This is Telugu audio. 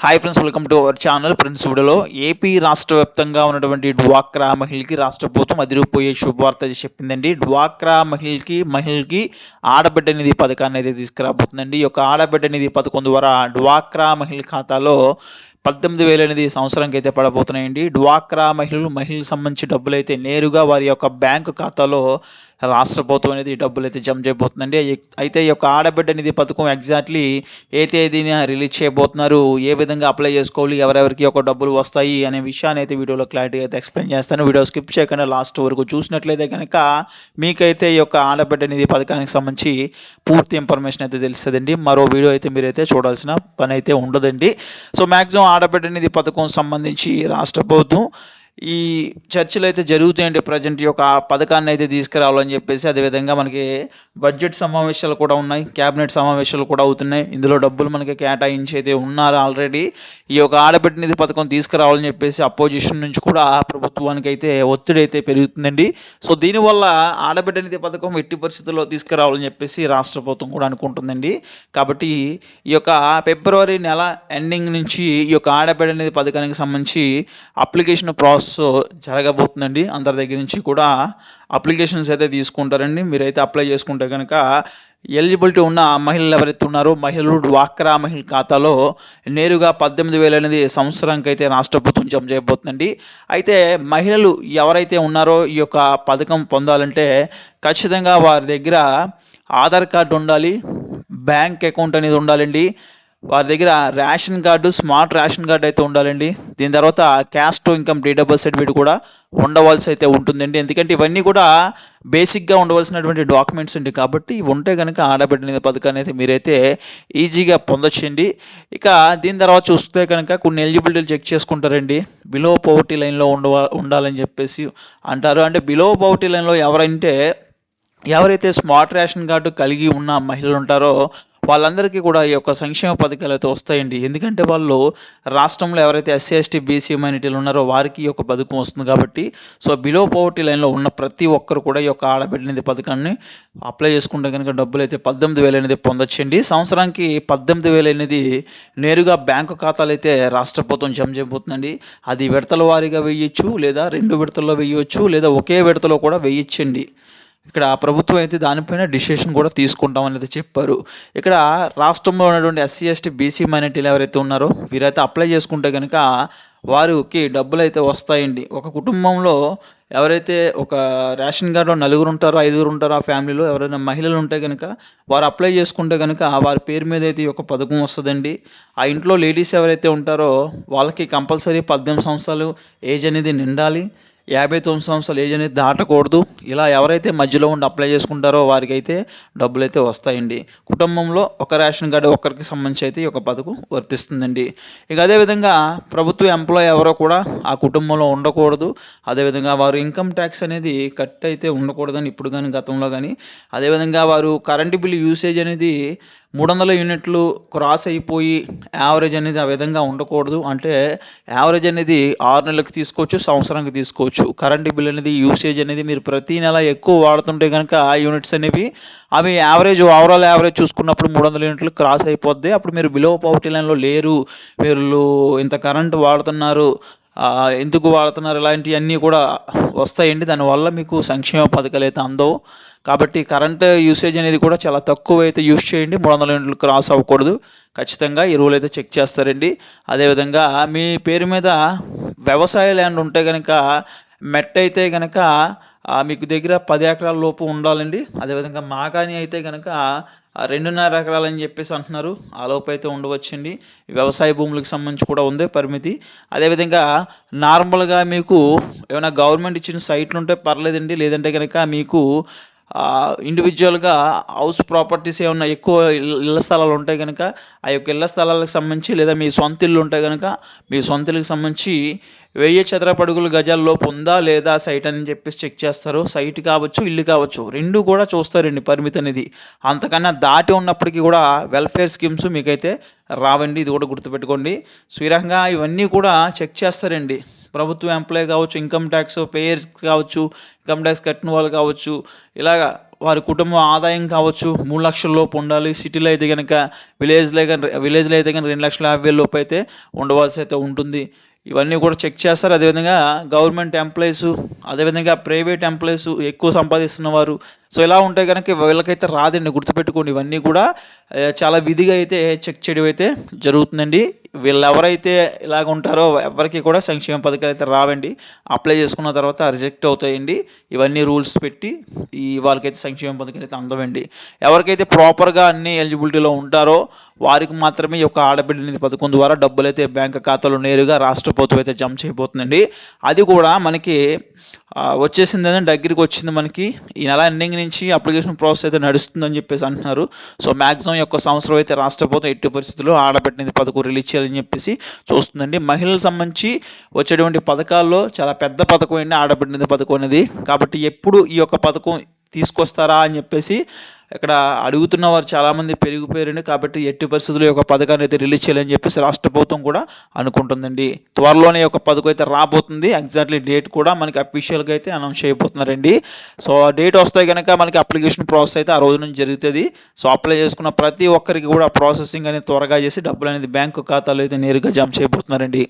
Hi friends welcome to our channel friends వీడియోలో ఏపీ రాష్ట్ర వ్యాప్తంగా ఉన్నటువంటి డ్వాక్రా మహిళకి రాష్ట్ర ప్రభుత్వం అదిరిపోయే శుభవార్త చెప్పిందండి. డ్వాక్రా మహిళకి మహిళకి ఆడబిడ్డ నిధి పథకాన్ని అయితే తీసుకురాబోతుందండి. ఈ యొక్క ఆడబిడ్డ నిధి పథకం ద్వారా డ్వాక్రా మహిళ ఖాతాలో పద్దెనిమిది వేలు అనేది సంవత్సరానికి అయితే పడబోతున్నాయండి. డ్వాక్రా మహిళలు మహిళలకు సంబంధించి డబ్బులు అయితే నేరుగా వారి యొక్క బ్యాంకు ఖాతాలో రాష్ట్ర ప్రభుత్వం అనేది డబ్బులు అయితే జమ చేయబోతుందండి. అయితే ఈ యొక్క ఆడబిడ్డ నిధి పథకం ఎగ్జాక్ట్లీ ఏ తేదీన రిలీజ్ చేయబోతున్నారు ఏ విధంగా అప్లై చేసుకోవాలి ఎవరెవరికి ఒక డబ్బులు వస్తాయి అనే విషయాన్ని అయితే వీడియోలో క్లారిటీ అయితే ఎక్స్ప్లెయిన్ చేస్తాను. వీడియో స్కిప్ చేయకుండా లాస్ట్ వరకు చూసినట్లయితే కనుక మీకైతే ఈ యొక్క ఆడబిడ్డ నిధి పథకానికి సంబంధించి పూర్తి ఇన్ఫర్మేషన్ అయితే తెలుస్తుందండి. మరో వీడియో అయితే మీరైతే చూడాల్సిన పని అయితే ఉండదండి. సో మ్యాక్సిమం ఆడబిడ్డ నిధి పథకం సంబంధించి రాష్ట్ర ప్రభుత్వం ఈ చర్చలు అయితే జరుగుతాయండి ప్రజెంట్ ఈ యొక్క పథకాన్ని అయితే తీసుకురావాలని చెప్పేసి అదేవిధంగా మనకి బడ్జెట్ సమావేశాలు కూడా ఉన్నాయి క్యాబినెట్ సమావేశాలు కూడా అవుతున్నాయి. ఇందులో డబ్బులు మనకి కేటాయించి అయితే ఉన్నారు ఆల్రెడీ. ఈ యొక్క ఆడబిడ్డ నిధి పథకం తీసుకురావాలని చెప్పేసి అపోజిషన్ నుంచి కూడా ప్రభుత్వానికి అయితే ఒత్తిడి అయితే పెరుగుతుందండి. సో దీనివల్ల ఆడబిడ్డ నిధి పథకం ఎట్టి పరిస్థితుల్లో తీసుకురావాలని చెప్పేసి రాష్ట్ర ప్రభుత్వం కూడా అనుకుంటుందండి. కాబట్టి ఈ యొక్క ఫిబ్రవరి నెల ఎండింగ్ నుంచి ఈ యొక్క ఆడబిడ్డ నిధి పథకానికి సంబంధించి అప్లికేషన్ ప్రాసెస్ జరగబోతుందండి. అందరి దగ్గర నుంచి కూడా అప్లికేషన్స్ అయితే తీసుకుంటారండి. మీరైతే అప్లై చేసుకుంటే కనుక ఎలిజిబిలిటీ ఉన్న మహిళలు ఎవరైతే ఉన్నారో మహిళలు డ్వాక్రా మహిళ ఖాతాలో నేరుగా పద్దెనిమిది వేలు అనేది సంవత్సరానికి అయితే రాష్ట్ర ప్రభుత్వం జమ చేయబోతుందండి. అయితే మహిళలు ఎవరైతే ఉన్నారో ఈ యొక్క పథకం పొందాలంటే ఖచ్చితంగా వారి దగ్గర ఆధార్ కార్డు ఉండాలి బ్యాంక్ అకౌంట్ అనేది ఉండాలండి. వారి దగ్గర ration card smart ration card అయితే ఉండాలండి. దీని తర్వాత caste income date of birth certificate కూడా ఉండవలసి అయితే ఉంటుందండి. ఎందుకంటే ఇవన్నీ కూడా బేసిక్గా ఉండవలసినటువంటి డాక్యుమెంట్స్ అండి. కాబట్టి ఇవి ఉంటే కనుక ఆడబిడ్డ నిధి పథకాన్ని అయితే మీరైతే ఈజీగా పొందొచ్చండి. ఇక దీని తర్వాత చూస్తే కనుక కొన్ని ఎలిజిబిలిటీలు చెక్ చేసుకుంటారండి. బిలో పవర్టీ లైన్లో ఉండవ ఉండాలని చెప్పేసి అంటారు. అంటే బిలో పవర్టీ లైన్లో ఎవరంటే ఎవరైతే స్మార్ట్ రేషన్ కార్డు కలిగి ఉన్న మహిళలు ఉంటారో వాళ్ళందరికీ కూడా ఈ యొక్క సంక్షేమ పథకాలు అయితే వస్తాయండి. ఎందుకంటే వాళ్ళు రాష్ట్రంలో ఎవరైతే ఎస్సీ ఎస్టీ బీసీ మైనార్టీలు ఉన్నారో వారికి ఈ యొక్క పథకం వస్తుంది కాబట్టి సో బిలో పవర్టీ లైన్లో ఉన్న ప్రతి ఒక్కరు కూడా ఈ యొక్క ఆడబిడ్డనిది పథకాన్ని అప్లై చేసుకుంటే కనుక డబ్బులు అయితే పద్దెనిమిది వేలు అనేది పొందొచ్చండి. సంవత్సరానికి పద్దెనిమిది వేలు అనేది నేరుగా బ్యాంకు ఖాతాలు అయితే రాష్ట్ర ప్రభుత్వం జమ చేయబోతుందండి. అది విడతల వారీగా వేయచ్చు లేదా రెండు విడతల్లో వేయవచ్చు లేదా ఒకే విడతలో కూడా వేయచ్చండి. ఇక్కడ ప్రభుత్వం అయితే దానిపైన డిసిషన్ కూడా తీసుకుంటామని అయితే చెప్పారు. ఇక్కడ రాష్ట్రంలో ఉన్నటువంటి ఎస్సీ ఎస్టీ బీసీ మైనార్టీలు ఎవరైతే ఉన్నారో వీరైతే అప్లై చేసుకుంటే కనుక వారికి డబ్బులు అయితే వస్తాయండి. ఒక కుటుంబంలో ఎవరైతే ఒక రేషన్ కార్డులో నలుగురు ఉంటారో ఐదుగురు ఉంటారో ఆ ఫ్యామిలీలో ఎవరైనా మహిళలు ఉంటే కనుక వారు అప్లై చేసుకుంటే కనుక వారి పేరు మీద అయితే ఈ యొక్క పథకం వస్తుందండి. ఆ ఇంట్లో లేడీస్ ఎవరైతే ఉంటారో వాళ్ళకి కంపల్సరీ పద్దెనిమిది సంవత్సరాలు ఏజ్ అనేది నిండాలి. యాభై తొమ్మిది సంవత్సరాలు ఏజ్ అనేది దాటకూడదు. ఇలా ఎవరైతే మధ్యలో ఉండి అప్లై చేసుకుంటారో వారికి అయితే డబ్బులు అయితే వస్తాయండి. కుటుంబంలో ఒక రేషన్ కార్డు ఒక్కరికి సంబంధించి అయితే ఈ యొక్క పథకం వర్తిస్తుందండి. ఇక అదేవిధంగా ప్రభుత్వ ఎంప్లాయ్ ఎవరో కూడా ఆ కుటుంబంలో ఉండకూడదు. అదేవిధంగా వారు ఇన్కమ్ ట్యాక్స్ అనేది కట్ అయితే ఉండకూడదని ఇప్పుడు కానీ గతంలో కానీ అదేవిధంగా వారు కరెంటు బిల్ యూసేజ్ అనేది మూడు వందల యూనిట్లు క్రాస్ అయిపోయి యావరేజ్ అనేది ఆ విధంగా ఉండకూడదు. అంటే యావరేజ్ అనేది ఆరు నెలలకు తీసుకోవచ్చు సంవత్సరానికి తీసుకోవచ్చు. కరెంట్ బిల్ అనేది యూసేజ్ అనేది మీరు ప్రతి నెల ఎక్కువ వాడుతుంటే కనుక ఆ యూనిట్స్ అనేవి అవి యావరేజ్ ఓవరాల్ యావరేజ్ చూసుకున్నప్పుడు మూడు వందల యూనిట్లు క్రాస్ అయిపోద్ది. అప్పుడు మీరు బిలో పవర్టీ లైన్లో లేరు. వీళ్ళు ఇంత కరెంట్ వాడుతున్నారు ఎందుకు వాడుతున్నారు ఇలాంటివన్నీ కూడా వస్తాయండి. దానివల్ల మీకు సంక్షేమ పథకాలు అయితే అందవు. కాబట్టి కరెంట్ యూసేజ్ అనేది కూడా చాలా తక్కువ అయితే యూస్ చేయండి. మూడు వందల యూనిట్లు క్రాస్ అవ్వకూడదు. ఖచ్చితంగా ఈ రూల్ అయితే చెక్ చేస్తారండి. అదేవిధంగా మీ పేరు మీద వ్యవసాయ ల్యాండ్ ఉంటే కనుక మెట్ అయితే కనుక మీకు దగ్గర పది ఎకరాల లోపు ఉండాలండి. అదేవిధంగా మాగాని అయితే కనుక రెండున్నర రెండున్నర ఎకరాలని చెప్పేసి అంటున్నారు. ఆ లోపు అయితే ఉండవచ్చండి. వ్యవసాయ భూములకు సంబంధించి కూడా ఉంది పరిమితి. అదేవిధంగా నార్మల్గా మీకు ఏమైనా గవర్నమెంట్ ఇచ్చిన సైట్లు ఉంటే పర్లేదండి. లేదంటే కనుక మీకు ఇండివిజువల్గా హౌస్ ప్రాపర్టీస్ ఏమన్నా ఎక్కువ ఇళ్ళ స్థలాలు ఉంటాయి కనుక ఆ యొక్క ఇళ్ళ స్థలాలకు సంబంధించి లేదా మీ సొంత ఇల్లు ఉంటాయి కనుక మీ సొంత ఇల్లుకి సంబంధించి వెయ్యి చదరపడుగులు గజాల్లోపు ఉందా లేదా సైట్ అని చెప్పేసి చెక్ చేస్తారు. సైట్ కావచ్చు ఇల్లు కావచ్చు రెండు కూడా చూస్తారండి పరిమితి అనేది. అంతకన్నా దాటి ఉన్నప్పటికీ కూడా వెల్ఫేర్ స్కీమ్స్ మీకైతే రావండి ఇది కూడా గుర్తుపెట్టుకోండి. సో ఈ రకంగా ఇవన్నీ కూడా చెక్ చేస్తారండి. ప్రభుత్వ ఎంప్లాయ్ కావచ్చు ఇన్కమ్ ట్యాక్స్ పేయర్స్ కావచ్చు ఇన్కమ్ ట్యాక్స్ కట్టిన వాళ్ళు కావచ్చు ఇలాగ వారి కుటుంబ ఆదాయం కావచ్చు మూడు లక్షల లోపు ఉండాలి. సిటీలో అయితే కనుక విలేజ్లో కానీ విలేజ్లో అయితే కనుక రెండు లక్షల యాభై లోపు అయితే ఉండవలసి అయితే ఉంటుంది. ఇవన్నీ కూడా చెక్ చేస్తారు. అదేవిధంగా గవర్నమెంట్ ఎంప్లాయీస్ అదేవిధంగా ప్రైవేట్ ఎంప్లాయీస్ ఎక్కువ సంపాదిస్తున్న వారు సో ఇలా ఉంటే కనుక వీళ్ళకైతే రాదండి గుర్తుపెట్టుకోండి. ఇవన్నీ కూడా చాలా విధిగా అయితే చెక్ చేయడం అయితే జరుగుతుందండి. వీళ్ళు ఎవరైతే ఇలాగ ఉంటారో ఎవరికి కూడా సంక్షేమ పథకాలు అయితే రావండి. అప్లై చేసుకున్న తర్వాత రిజెక్ట్ అవుతాయండి. ఇవన్నీ రూల్స్ పెట్టి ఈ వాళ్ళకైతే సంక్షేమ పథకాలు అయితే అందవండి. ఎవరికైతే ప్రాపర్గా అన్ని ఎలిజిబిలిటీలో ఉంటారో వారికి మాత్రమే ఈ యొక్క ఆడబిడ్డ నిధి పథకం ద్వారా డబ్బులు అయితే బ్యాంక్ ఖాతాలో నేరుగా రాష్ట్ర ప్రభుత్వం అయితే జమ చేయబోతుందండి. అది కూడా మనకి వచ్చేసింది అని దగ్గరికి వచ్చింది మనకి. ఈ నెల ఎండింగ్ నుంచి అప్లికేషన్ ప్రాసెస్ అయితే నడుస్తుందని చెప్పేసి అంటున్నారు. సో మ్యాక్సిమం యొక్క సంవత్సరం అయితే రాష్ట్ర ప్రభుత్వం ఎట్టి పరిస్థితుల్లో ఆడబెట్టినది పథకం రిలీజ్ చేయాలని చెప్పేసి చూస్తుందండి. మహిళలకు సంబంధించి వచ్చేటువంటి పథకాల్లో చాలా పెద్ద పథకం అండి. ఆడబెట్టినది పథకం అనేది. కాబట్టి ఎప్పుడు ఈ యొక్క పథకం తీసుకొస్తారా అని చెప్పేసి ఇక్కడ అడుగుతున్న వారు చాలామంది పెరిగిపోయారండి. కాబట్టి ఎట్టి పరిస్థితుల్లో ఈ యొక్క పథకాన్ని అయితే రిలీజ్ చేయాలని చెప్పేసి రాష్ట్ర ప్రభుత్వం కూడా అనుకుంటుందండి. త్వరలోనే యొక్క పథకం అయితే రాబోతుంది. ఎగ్జాక్ట్లీ డేట్ కూడా మనకి అఫీషియల్గా అయితే అనౌన్స్ చేయబోతున్నారండి. సో ఆ డేట్ వస్తే కనుక మనకి అప్లికేషన్ ప్రాసెస్ అయితే ఆ రోజు నుంచి జరుగుతుంది. సో అప్లై చేసుకున్న ప్రతి ఒక్కరికి కూడా ప్రాసెసింగ్ అనేది త్వరగా చేసి డబ్బులు అనేది బ్యాంకు ఖాతాలో అయితే నేరుగా జమ చేయబోతున్నారండి.